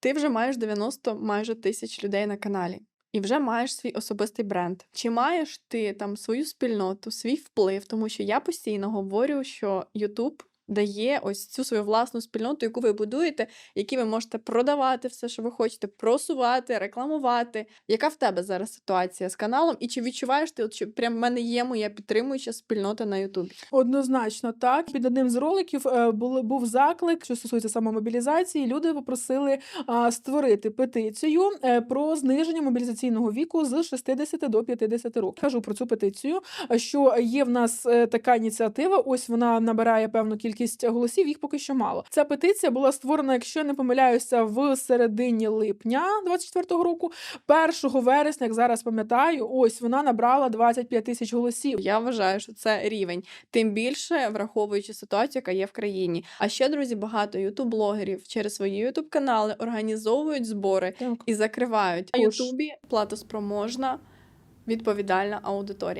Ти вже маєш 90 майже тисяч людей на каналі. І вже маєш свій особистий бренд. Чи маєш ти там свою спільноту, свій вплив? Тому що я постійно говорю, що YouTube дає ось цю свою власну спільноту, яку ви будуєте, які ви можете продавати все, що ви хочете, просувати, рекламувати. Яка в тебе зараз ситуація з каналом? І чи відчуваєш ти, от, що прям в мене є моя підтримуюча спільнота на Ютубі? Однозначно, так. Під одним з роликів е, були, був заклик, що стосується самомобілізації. Люди попросили створити петицію е, про зниження мобілізаційного віку з 60 до 50 років. Кажу про цю петицію, що є в нас е, така ініціатива. Ось вона набирає певну кількість голосів. Їх поки що мало. Ця петиція була створена, якщо я не помиляюся, в середині липня 24-го року. 1 вересня, як зараз пам'ятаю, ось вона набрала 25 тисяч голосів. Я вважаю, що це рівень. Тим більше враховуючи ситуацію, яка є в країні. А ще друзі, багато ютуб-блогерів через свої ютуб-канали організовують збори Так. і закривають на. Ютубі платоспроможна відповідальна аудиторія.